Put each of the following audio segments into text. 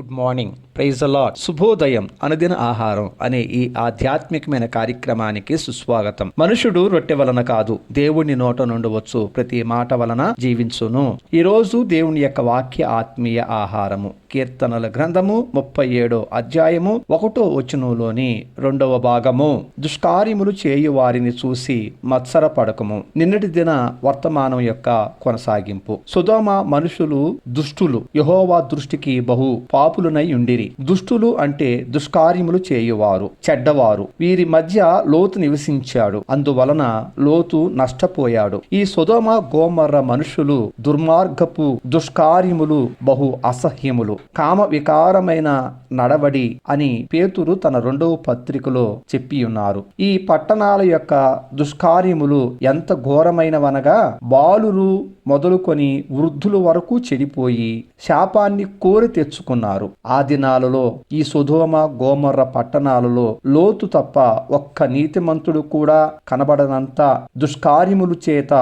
Good morning praise allot శుభోదయం అనుదిన ఆహారం అనే ఈ ఆధ్యాత్మికమైన కార్యక్రమానికి సుస్వాగతం. మనుషుడు రొట్టె వలన కాదు దేవుని నోట నుండవచ్చు ప్రతి మాట వలన జీవించును. ఈ రోజు దేవుని యొక్క వాక్య ఆత్మీయ ఆహారము. కీర్తనల గ్రంథము ముప్పై ఏడో అధ్యాయము ఒకటో వచనంలోని రెండవ భాగము. దుష్కార్యములు చేయు వారిని చూసి మత్సర పడకము నిన్నటి దిన వర్తమానం యొక్క కొనసాగింపు. సుధోమ మనుషులు దుష్టులు. యహోవా దృష్టికి బహు పా పాపులునై ఉండిరి. దుష్టులు అంటే దుష్కార్యములు చేయువారు చెడ్డవారు. వీరి మధ్య లోతు నివసించాడు. అందువలన లోతు నష్టపోయాడు. ఈ సుధోమ గోమర్ర మనుషులు దుర్మార్గపు దుష్కార్యములు బహు అసహ్యములు. కామ వికారమైన నడవడి అని పేతురు తన రెండవ పత్రికలో చెప్పి ఉన్నారు ఈ పట్టణాల యొక్క దుష్కార్యములు ఎంత ఘోరమైనవనగా బాలురు మొదలుకొని వృద్ధుల వరకు చెడిపోయి శాపాన్ని కోరి తెచ్చుకున్నారు. ఆ దినాలలో ఈ సుధోమ గోమర్ర పట్టణాలలో లోతు తప్ప ఒక్క నీతిమంతుడు కూడా కనబడనంత దుష్కార్యములు చేత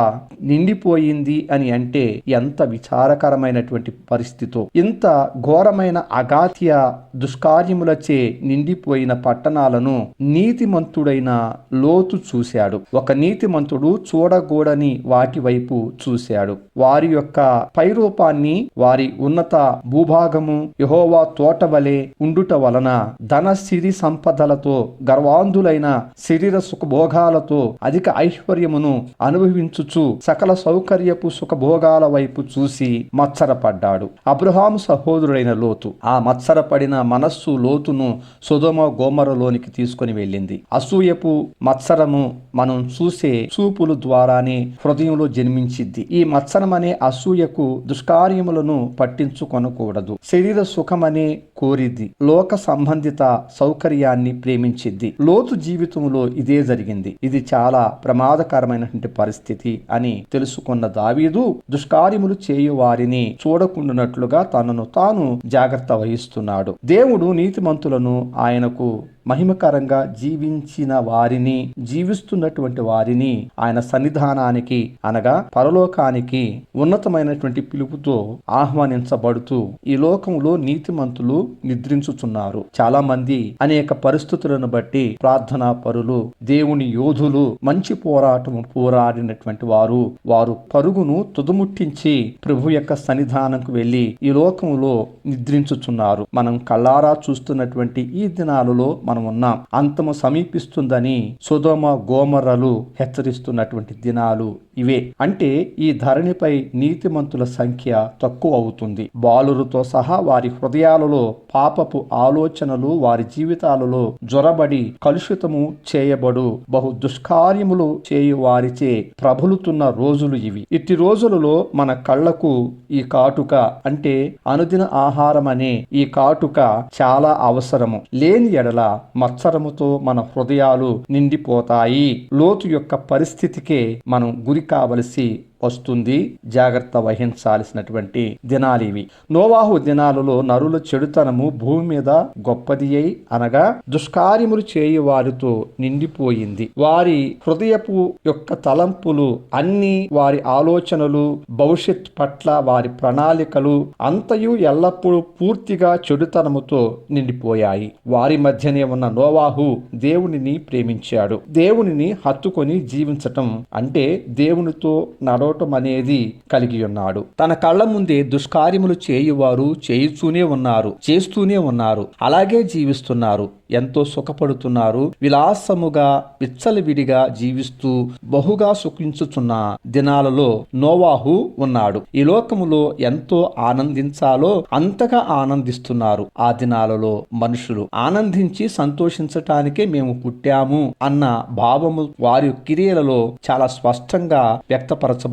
నిండిపోయింది అని అంటే ఎంత విచారకరమైనటువంటి పరిస్థితో. ఇంత ఘోరమైన అగాత్య దుష్కార్యములచే నిండిపోయిన పట్టణాలను నీతిమంతుడైన లోతు చూశాడు. ఒక నీతిమంతుడు చూడగూడని వాటి వైపు చూశాడు. వారి యొక్క పైరూపాన్ని వారి ఉన్నత భూభాగము యహోవా తోట వలె ఉండుట వలన ధన సిరి సంపదలతో గర్వాంధులైన శరీర సుఖభోగాలతో అధిక ఐశ్వర్యమును అనుభవించుచు సకల సౌకర్యపు సుఖభోగాల వైపు చూసి మత్సరపడ్డాడు. అబ్రహాము సహోదరుడైన లోతు ఆ మత్సరపడిన మనస్సు లోతును సుధమ గోమరలోనికి తీసుకొని వెళ్ళింది. అసూయపు మత్సరము మనం చూసే చూపులు ద్వారానే హృదయంలో జన్మించిద్ది. ఈ మత్సరం అనే అసూయకు దుష్కార్యములను పట్టించుకొనకూడదు. శరీర సుఖ అని కోరిద్ది. లోక సంబంధిత సౌకర్యాన్ని ప్రేమించిద్ది. లోతు జీవితంలో ఇదే జరిగింది. ఇది చాలా ప్రమాదకరమైనటువంటి పరిస్థితి అని తెలుసుకున్న దావీదు దుష్కార్యములు చేయు వారిని చూడకుండానట్లుగా తనను తాను జాగ్రత్త వహిస్తున్నాడు. దేవుడు నీతిమంతులను ఆయనకు మహిమకరంగా జీవించిన వారిని జీవిస్తున్నటువంటి వారిని ఆయన సన్నిధానానికి అనగా పరలోకానికి ఉన్నతమైనటువంటి పిలుపుతో ఆహ్వానించబడుతూ ఈ లోకంలో నీతిమంతులు నిద్రించుచున్నారు. చాలా మంది అనేక పరిస్థితులను బట్టి ప్రార్థనా పరులు దేవుని యోధులు మంచి పోరాటము పోరాడినటువంటి వారు వారు పరుగును తుదుముట్టించి ప్రభు యొక్క సన్నిధానంకు వెళ్ళి ఈ లోకంలో నిద్రించుచున్నారు. మనం కళ్ళారా చూస్తున్నటువంటి ఈ దినాలలో మనం ఉన్నాం అంతము సమీపిస్తుందని సుధోమ గోమర్రలు హెచ్చరిస్తున్నటువంటి దినాలు ఇవే. అంటే ఈ ధరణిపై నీతిమంతుల సంఖ్య తక్కువ అవుతుంది. బాలురుతో సహా వారి హృదయాలలో పాపపు ఆలోచనలు వారి జీవితాలలో జ్వరబడి కలుషితము చేయబడు బహు దుష్కార్యములు చేయు వారిచే ప్రబలుతున్న రోజులు ఇవి. ఇట్టి రోజులలో మన కళ్ళకు ఈ కాటుక అంటే అనుదిన ఆహారం అనే ఈ కాటుక చాలా అవసరము. లేని ఎడల మత్సరముతో మన హృదయాలు నిండిపోతాయి. లోతు యొక్క పరిస్థితికే మనం గురి కావలసి వస్తుంది. జాగ్రత్త వహించాల్సినటువంటి దినాలు ఇవి. నోవాహు దినాలలో నరుల చెడుతనము భూమి మీద గొప్పది అయి అనగా దుష్కార్యములు చేయు వారితో నిండిపోయింది. వారి హృదయపు యొక్క తలంపులు అన్ని వారి ఆలోచనలు భవిష్యత్ పట్ల వారి ప్రణాళికలు అంతయు ఎల్లప్పుడూ పూర్తిగా చెడుతనముతో నిండిపోయాయి. వారి మధ్యనే ఉన్న నోవాహు దేవునిని ప్రేమించాడు. దేవునిని హత్తుకొని జీవించటం అంటే దేవునితో నడవ అనేది కలిగి ఉన్నాడు. తన కళ్ళ ముందే దుష్కార్యములు చేయువారు చేయుచూనే ఉన్నారు చేస్తూనే ఉన్నారు అలాగే జీవిస్తున్నారు. ఎంతో సుఖపడుతున్నారు. విలాసముగా విచ్చలవిడిగా జీవిస్తూ బహుగా సుఖించుచున్న దినాలలో నోవాహు ఉన్నాడు. ఈ లోకములో ఎంతో ఆనందించాలో అంతగా ఆనందిస్తున్నారు. ఆ దినాలలో మనుషులు ఆనందించి సంతోషించటానికే మేము పుట్టాము అన్న భావము వారి క్రియలలో చాలా స్పష్టంగా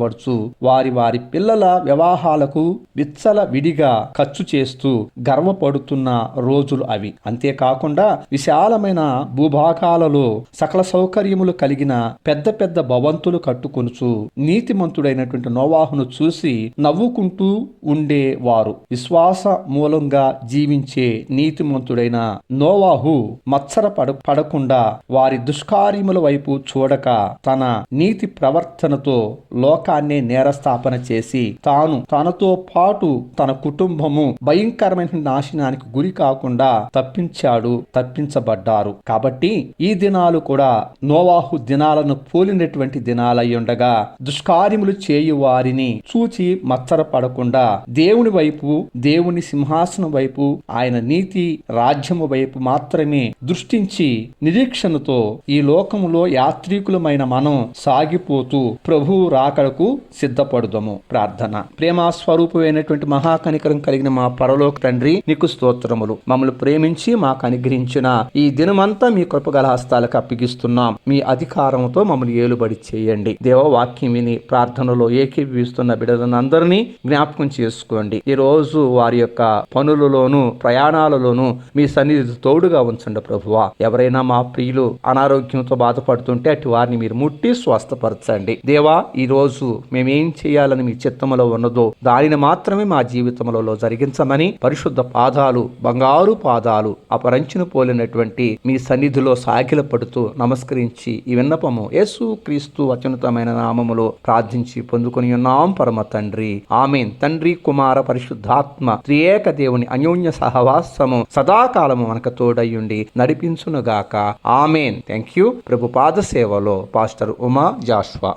వ్యక్తపరచబడుచు వారి వారి పిల్లల వివాహాలకు విచ్చల విడిగా ఖర్చు చేస్తూ గర్వపడుతున్న రోజులు అవి. అంతేకాకుండా విశాలమైన భూభాగాలలో సకల సౌకర్యములు కలిగిన పెద్ద పెద్ద భవంతులు కట్టుకొనుచు నీతిమంతుడైనటువంటి నోవాహును చూసి నవ్వుకుంటూ ఉండేవారు. విశ్వాస మూలంగా జీవించే నీతిమంతుడైన నోవాహు మత్సర పడ పడకుండా వారి దుష్కార్యముల వైపు చూడక తన నీతి ప్రవర్తనతో లోక లోకాన్ని నేరస్థాపన చేసి తాను తనతో పాటు తన కుటుంబము భయంకరమైన నాశనానికి గురి కాకుండా తప్పించాడు తప్పించబడ్డారు. కాబట్టి ఈ దినాలు కూడా నోవాహు దినాలను పోలినటువంటి దినాలయ్యుండగా దుష్కార్యములు చేయు వారిని చూచి మచ్చరపడకుండా దేవుని వైపు దేవుని సింహాసనం వైపు ఆయన నీతి రాజ్యము వైపు మాత్రమే దృష్టించి నిరీక్షణతో ఈ లోకములో యాత్రికులమైన మనం సాగిపోతూ ప్రభువు రాకడకు సిద్ధపడుదము. ప్రార్థన. ప్రేమ స్వరూపమైనటువంటి మహాకనికరం కలిగిన మా పరలోక తండ్రి నీకు స్తోత్రములు. మమ్మల్ని ప్రేమించి మాకు అనుగ్రహించిన ఈ దినమంతా మీ కృపగల హస్తాలకు అప్పగిస్తున్నాం. మీ అధికారంతో మమ్మల్ని ఏలుబడి చేయండి. దేవవాక్యం విని ప్రార్థనలో ఏకీభవిస్తున్న బిడ్డలందరినీ జ్ఞాపకం చేసుకోండి. ఈ రోజు వారి యొక్క పనులలోను ప్రయాణాలలోను మీ సన్నిధి తోడుగా ఉంచండి ప్రభువా. ఎవరైనా మా ప్రియులు అనారోగ్యంతో బాధపడుతుంటే అటు వారిని మీరు ముట్టి స్వస్థపరచండి. దేవా ఈ రోజు మేమేం చేయాలని మీ చిత్తములో ఉన్నదో దానిని మాత్రమే మా జీవితములలో జరిగించమని పరిశుద్ధ పాదాలు బంగారు పాదాలు అపరంచును పోలినటువంటి మీ సన్నిధిలో సాగిలపడుతూ నమస్కరించి ఈ విన్నపము యేసు క్రీస్తు అత్యున్నతమైన నామములో ప్రార్థించి పొందుకుని ఉన్నాం. పరమ తండ్రి. ఆమెన్. తండ్రి కుమార పరిశుద్ధాత్మ త్రియేక దేవుని అన్యోన్య సహవాసము సదాకాలము మనకు తోడయ్యుండి నడిపించునుగాక. ఆమెన్. థ్యాంక్ యూ ప్రభు పాద సేవలో పాస్టర్ ఉమా జాష్వా.